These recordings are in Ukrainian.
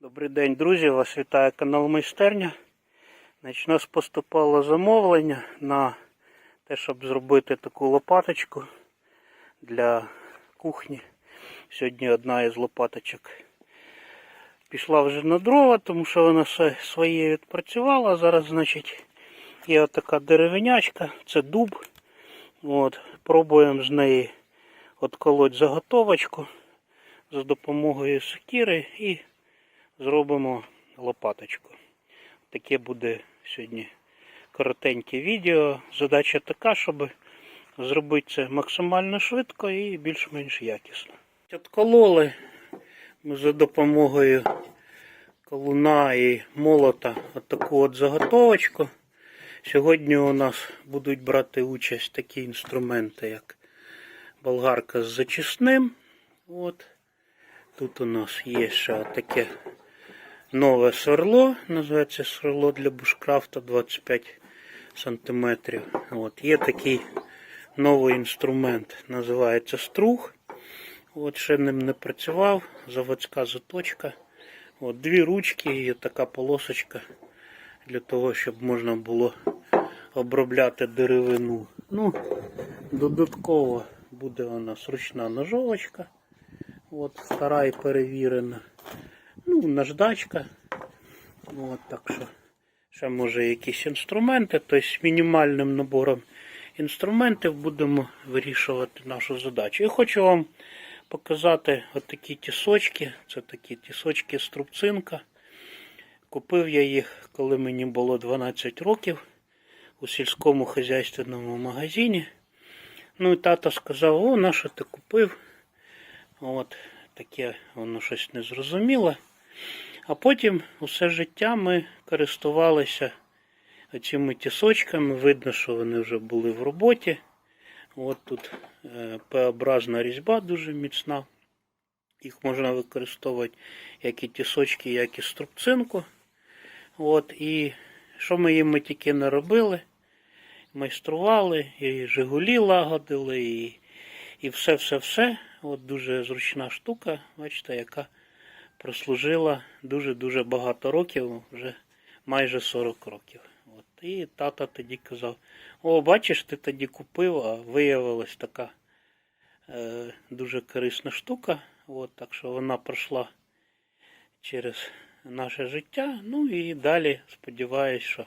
Добрий день, друзі! Вас вітає канал Майстерня. Значить, у нас поступало замовлення на те, щоб зробити таку лопаточку для кухні. Сьогодні одна із лопаточок пішла вже на дрова, тому що вона своє відпрацювала. Зараз, значить, є отака деревенячка, це дуб. От, пробуємо з неї отколоть заготовочку за допомогою секіри і зробимо лопаточку. Таке буде сьогодні коротеньке відео. Задача така, щоб зробити це максимально швидко і більш-менш якісно. Откололи ми за допомогою колуна і молота отаку от заготовочку. Сьогодні у нас будуть брати участь такі інструменти, як болгарка з зачисним. От. Тут у нас є ще таке нове сверло, називається сверло для бушкрафта 25 см. От. Є такий новий інструмент, називається струг. От, ще ним не працював, заводська заточка. От, дві ручки і така полосочка для того, щоб можна було обробляти деревину. Ну, додатково буде у нас ручна ножовочка. От, стара і перевірена. Ну, наждачка. От, так що ще може якісь інструменти, тобто мінімальним набором інструментів будемо вирішувати нашу задачу. І хочу вам показати отакі тісочки. Це такі тісочки з трубцинка. Купив я їх, коли мені було 12 років у сільському хазяйственному магазині. Ну і тато сказав, о, на що ти купив? От, таке воно щось незрозуміле. А потім усе життя ми користувалися цими тісочками. Видно, що вони вже були в роботі. От тут е, П-образна різьба дуже міцна. Їх можна використовувати як і тісочки, як і струбцинку. От, і що ми їм тільки не робили? Майстрували, і Жигулі лагодили, і і все-все-все. От дуже зручна штука, бачите, яка прослужила дуже-дуже багато років, вже майже 40 років. От. І тата тоді казав: О, бачиш, ти тоді купив, а виявилась така е, дуже корисна штука. От, так що вона пройшла через наше життя. Ну і далі сподіваюся, що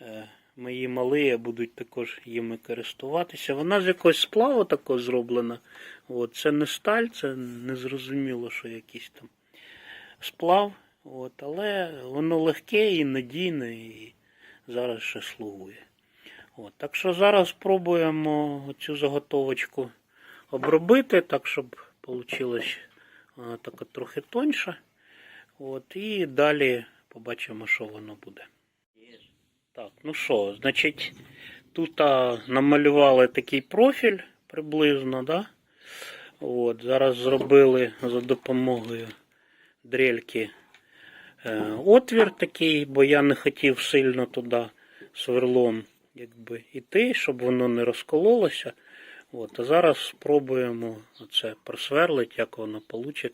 е, мої малі будуть також їми користуватися. Вона з якогось сплаву такого зроблена. От, це не сталь, це не зрозуміло, що якийсь там сплав. От, але воно легке і надійне, і зараз ще слугує. От, так що зараз спробуємо цю заготовочку обробити, так щоб вийшло так от трохи тоньше. От, і далі побачимо, що воно буде. Так, ну що, значить, тут а, намалювали такий профіль приблизно, да? От, зараз зробили за допомогою дрельки е, отвір такий, бо я не хотів сильно туди сверлом якби, іти, щоб воно не розкололося. От, а зараз спробуємо це просверлити, як воно вийде.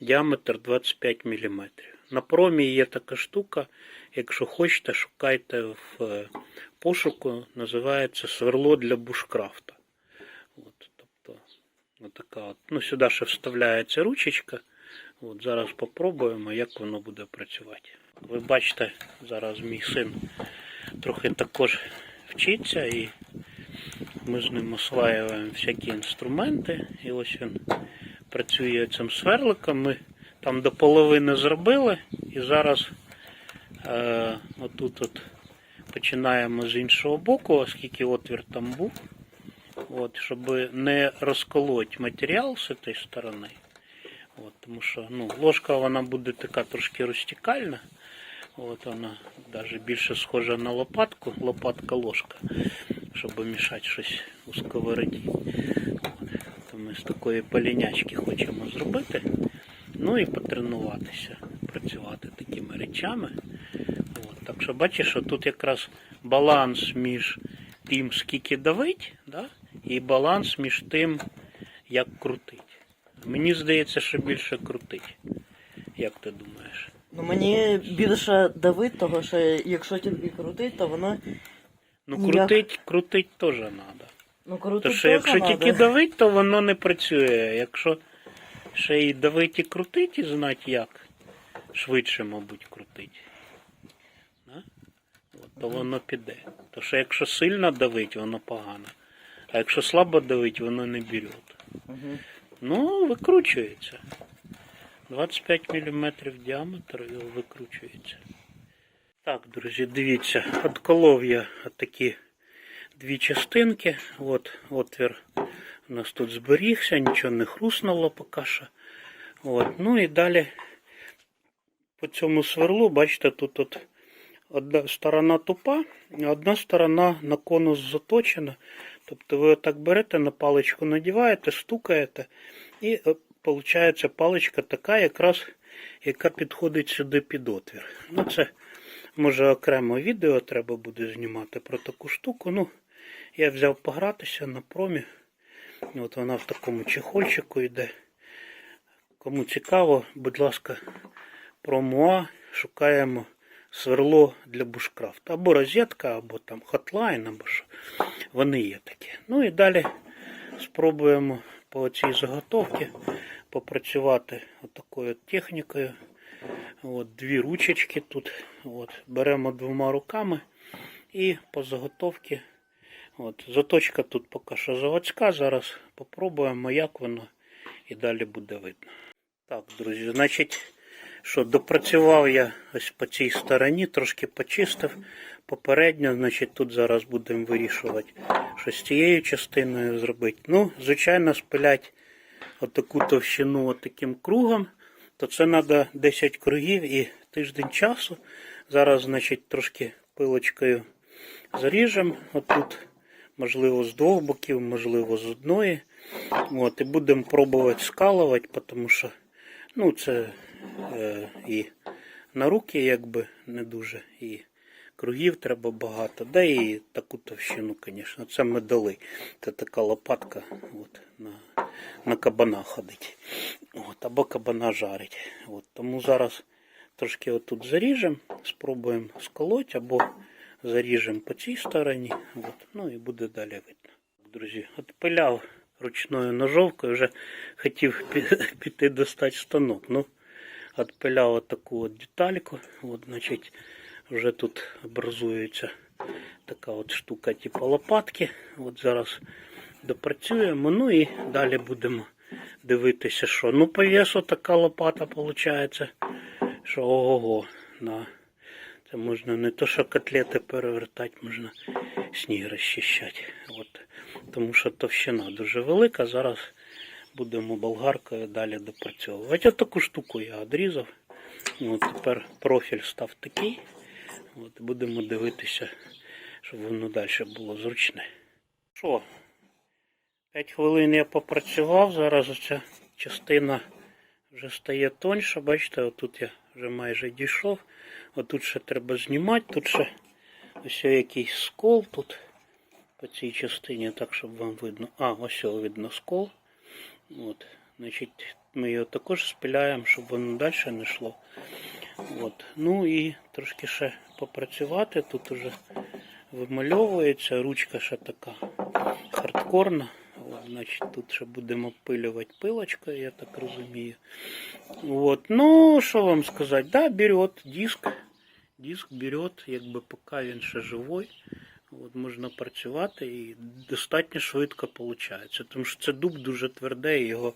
Діаметр 25 мм. На промі є така штука, якщо хочете, шукайте в е, пошуку, називається сверло для бушкрафта. От, тобто, отака от. Ну, сюди ще вставляється ручечка. От, Зараз спробуємо, як воно буде працювати. Ви бачите, зараз мій син трохи також вчиться і ми з ним осваюємо всякі інструменти. І ось він працює цим сверликом. Ми там до половини зробили і зараз е, отут от починаємо з іншого боку, оскільки отвір там був. От, щоб не розколоть матеріал з цієї сторони. От, тому що ну, ложка вона буде така трошки розтікальна. От вона навіть більше схожа на лопатку, лопатка-ложка, щоб мішати щось у сковороді. От, ми з такої полінячки хочемо зробити. Ну і потренуватися, працювати такими речами. От, так що бачиш, що тут якраз баланс між тим, скільки давить, да, і баланс між тим, як крутить. Мені здається, що більше крутить. Як ти думаєш? Ну мені більше давить, того що якщо тільки крутить, то воно. Ну крутить, крутить теж треба. Ну крутить. Тому що теж якщо надо. тільки давить, то воно не працює. Якщо ще й давить і крутить, і знати як, швидше, мабуть, крутить. Да? От, то воно піде. То що якщо сильно давить, воно погано. А якщо слабо давить, воно не бере. Мгм. Ну, викручується. 25 мм діаметр його викручується. Так, друзі, дивіться, отколов я такі дві частинки. От отвір у нас тут зберігся, нічого не хруснуло поки що. От. Ну і далі по цьому сверлу, бачите, тут от одна сторона тупа, одна сторона на конус заточена. Тобто ви отак берете, на паличку надіваєте, стукаєте, і виходить паличка така, якраз яка підходить сюди під отвір. Ну, це може окремо відео треба буде знімати про таку штуку. Ну, я взяв погратися на промі. От вона в такому чехольчику йде. Кому цікаво, будь ласка, промоа шукаємо сверло для бушкрафт. Або розетка, або там хотлайн, або що. Вони є такі. Ну і далі спробуємо по цій заготовці попрацювати отакою технікою. От, дві ручечки тут. От, беремо двома руками і по заготовці. От, заточка тут поки що заводська. Зараз попробуємо, як воно і далі буде видно. Так, друзі, значить, що допрацював я ось по цій стороні, трошки почистив попередньо, значить тут зараз будемо вирішувати, що з цією частиною зробити. Ну, звичайно, спилять отаку товщину отаким кругом, то це треба 10 кругів і тиждень часу. Зараз, значить, трошки пилочкою заріжемо. Отут, можливо, з двох боків, можливо, з одної. От, і будемо пробувати скалувати, тому що ну, це і на руки якби не дуже. І кругів треба багато. Да і таку товщину, звісно. Це ми дали. Це така лопатка от, на, на кабана ходить. От, або кабана жарить. От, тому зараз трошки отут заріжемо, спробуємо сколоть, або заріжемо по цій стороні. От, ну і буде далі видно. Друзі, отпиляв ручною ножовкою, вже хотів піти достати станок. Ну, отпиляв отаку от детальку. От, значить, вже тут образується така от штука, типу лопатки. От зараз допрацюємо. Ну і далі будемо дивитися, що. Ну, по весу така лопата виходить, що ого-го. На. Це можна не то, що котлети перевертати, можна сніг розчищати. От. Тому що товщина дуже велика. Зараз будемо болгаркою далі допрацьовувати. Ось таку штуку я відрізав. От тепер профіль став такий. От будемо дивитися, щоб воно далі було зручне. Що? 5 хвилин я попрацював, зараз ця частина вже стає тоньша. Бачите, отут я вже майже дійшов. Отут ще треба знімати, тут ще ось якийсь скол тут по цій частині, так щоб вам видно. А, ось видно скол. От, значить, ми його також спиляємо, щоб воно далі не йшло. От. Ну і трошки ще попрацювати. Тут уже вимальовується, ручка ще така хардкорна. От, значить, тут ще будемо пилювати пилочкою, я так розумію. От. Ну, що вам сказати, да, берет диск. Диск берет, якби поки він ще живий. От, можна працювати і достатньо швидко виходить. Тому що це дуб дуже твердий, його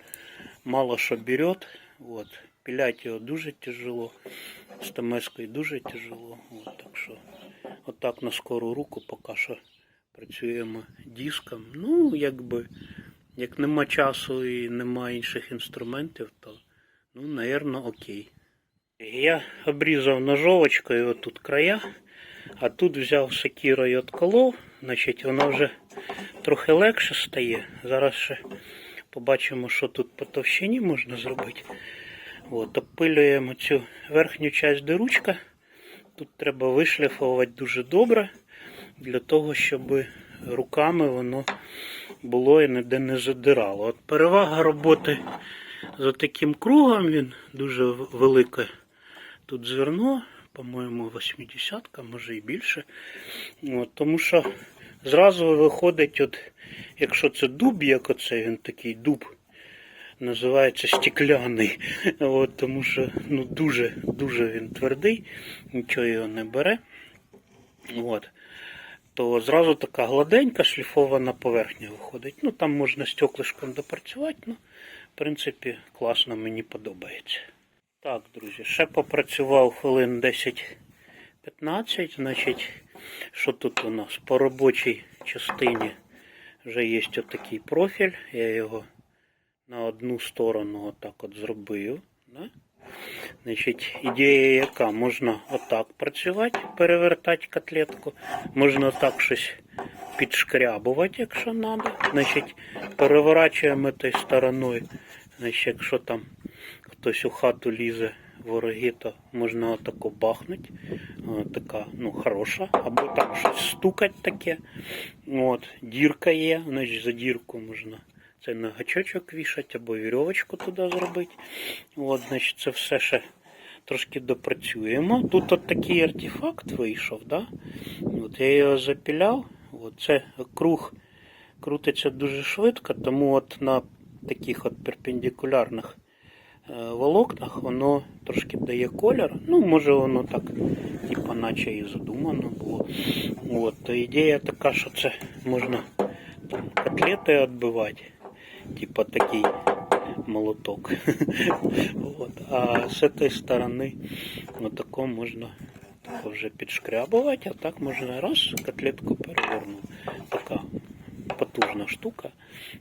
мало що берет. От. Пілять його дуже тяжело. З тамескою дуже тяжело. От, так що отак на скору руку поки що працюємо диском. Ну, якби, як нема часу і нема інших інструментів, то ну, напевно, окей. Я обрізав ножовочкою отут края, а тут взяв секірою і отколов, значить воно вже трохи легше стає. Зараз ще побачимо, що тут по товщині можна зробити. От, обпилюємо цю верхню часть де ручка. Тут треба вишліфувати дуже добре, для того, щоб руками воно було і ніде не задирало. От перевага роботи за таким кругом він дуже в- велике тут зерно, по-моєму, 80-ка, може і більше. От, тому що зразу виходить, от, якщо це дуб, як оце, він такий дуб, називається стекляний. От, тому що ну, дуже, дуже він твердий, нічого його не бере. От. То зразу така гладенька шліфована поверхня виходить. Ну там можна стеклишком допрацювати, ну, в принципі, класно, мені подобається. Так, друзі, ще попрацював хвилин 10-15. Значить, що тут у нас? По робочій частині вже є отакий профіль. Я його на одну сторону отак от зробив. Да? Значить, ідея яка? Можна отак працювати, перевертати котлетку, можна так щось підшкрябувати, якщо треба. Значить, переворачуємо тією стороною. Значить, якщо там хтось у хату лізе вороги, то можна отако бахнути. Така, ну, хороша. Або там щось стукать таке. От, дірка є, значить за дірку можна це на гачочок вішати або вірьовочку туди зробити. От, значить, це все ще трошки допрацюємо. Тут от такий артефакт вийшов, да? От я його запіляв. От це круг крутиться дуже швидко, тому от на таких от перпендикулярних е, волокнах воно трошки дає колір. Ну, може воно так, типа, наче і задумано було. От, ідея така, що це можна там котлети відбивати, типа такий молоток. От. А з цієї сторони отако можна вже підшкрябувати, а так можна раз котлетку перевернув. Така потужна штука.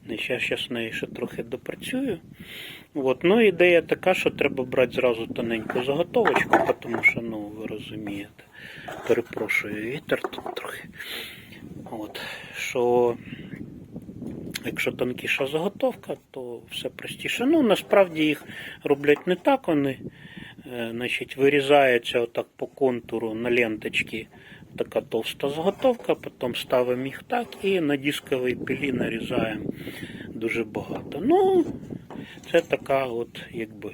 Я зараз неї ще трохи допрацюю. От. Ну, ідея така, що треба брати зразу тоненьку заготовочку, тому що, ну, ви розумієте, перепрошую, вітер тут трохи. От. Що Якщо тонкіша заготовка, то все простіше. Ну, насправді їх роблять не так. Вони е, значить, вирізаються отак по контуру на ленточки. Така товста заготовка, потім ставимо їх так і на дисковій пилі нарізаємо дуже багато. Ну, це така от, якби.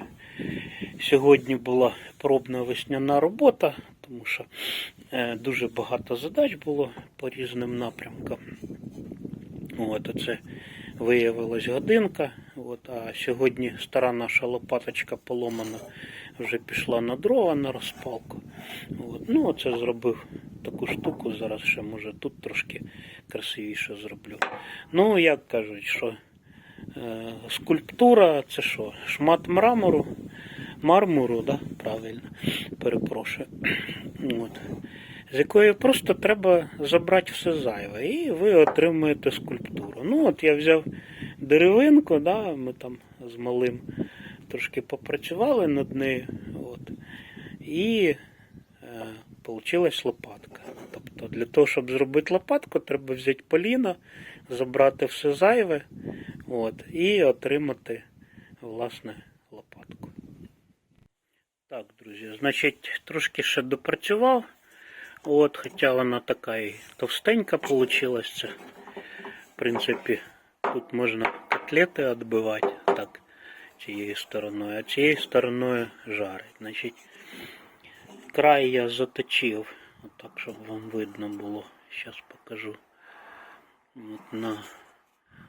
Сьогодні була пробна весняна робота, тому що е, дуже багато задач було по різним напрямкам. От, оце виявилась годинка. От, а сьогодні стара наша лопаточка поломана вже пішла на дрова на розпалку. От, ну, оце зробив таку штуку. Зараз ще може тут трошки красивіше зроблю. Ну, як кажуть, що скульптура це що? Шмат мрамору, мармуру, да? правильно, перепрошую. От з якої просто треба забрати все зайве, і ви отримуєте скульптуру. Ну, от я взяв деревинку, да, ми там з малим трошки попрацювали над нею. От, і е, лопатка. Тобто для того, щоб зробити лопатку, треба взяти поліно, забрати все зайве от, і отримати власне лопатку. Так, друзі, значить, трошки ще допрацював. От, хоча вона така і товстенька. Це, в принципі, тут можна котлети відбивати так, цією стороною, а цією стороною жарить. Значить, край я заточив, отак, щоб вам видно було. Зараз покажу. От на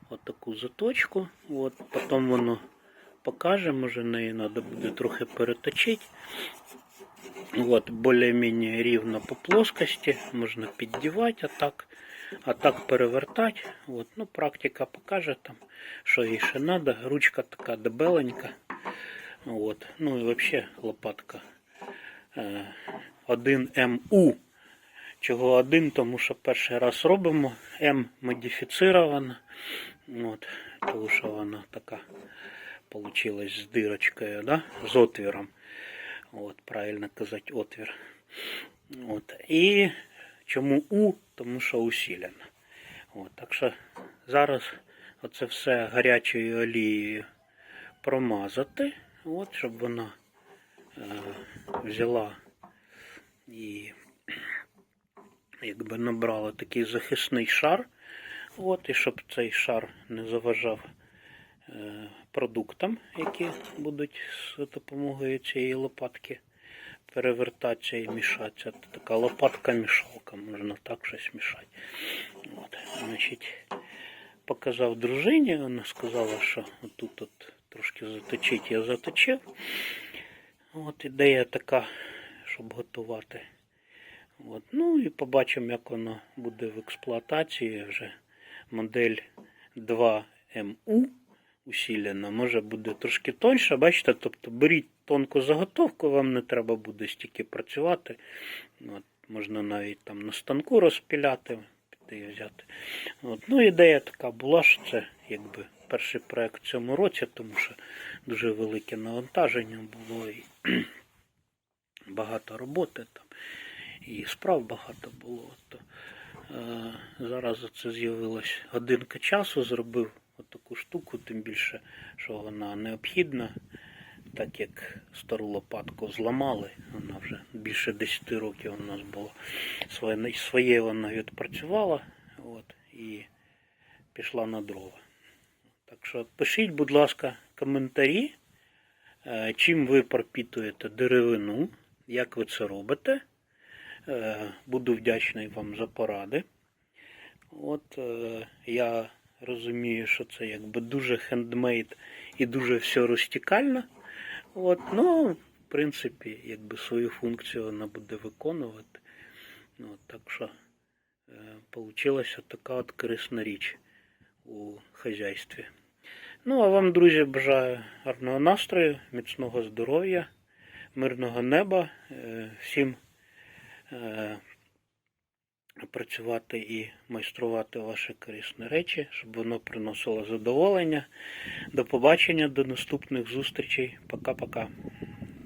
отаку заточку. От, потім воно покаже, може неї треба буде трохи переточити. Вот, более-менее рівно по плоскости, можна піддівати, а так, а так перевертати. Вот, ну, практика покаже там, що їй ще треба. Ручка така дебеленька. Вот, ну і взагалі лопатка е, 1МУ. Чого один, тому що перший раз робимо. М модифіцирована. От, тому що вона така получилась з дирочкою, да? з отвіром. От, правильно казати отвір. От. І чому У? Тому що усилено. От, так що зараз оце все гарячою олією промазати, от, щоб вона е, взяла і якби набрала такий захисний шар. От, і щоб цей шар не заважав е, продуктам, які будуть з допомогою цієї лопатки перевертатися і мішатися. Така лопатка-мішалка, можна так щось мішати. От, значить, показав дружині, вона сказала, що тут от трошки заточить, я заточив. От ідея така, щоб готувати. От. Ну і побачимо, як воно буде в експлуатації. Вже модель 2МУ усілена, може буде трошки тоньша. Бачите, тобто беріть тонку заготовку, вам не треба буде стільки працювати. От. Можна навіть там на станку розпіляти, піти взяти. От. Ну, ідея така була, що це якби перший проект в цьому році, тому що дуже велике навантаження було і багато роботи там, і справ багато було. То, зараз це з'явилась годинка часу, зробив отаку штуку, тим більше, що вона необхідна, так як стару лопатку зламали, вона вже більше 10 років у нас було. Своє, своє вона відпрацювала от, і пішла на дрова. Так що пишіть, будь ласка, коментарі, е, чим ви пропітуєте деревину, як ви це робите. Е, Буду вдячний вам за поради. От е, я розумію, що це якби дуже хендмейд і дуже все розтікально. От, ну, в принципі, якби свою функцію вона буде виконувати. Ну, от, так що е, получилася така от корисна річ у хазяйстві. Ну, а вам, друзі, бажаю гарного настрою, міцного здоров'я, мирного неба, всім працювати і майструвати ваші корисні речі, щоб воно приносило задоволення. До побачення, до наступних зустрічей. Пока-пока.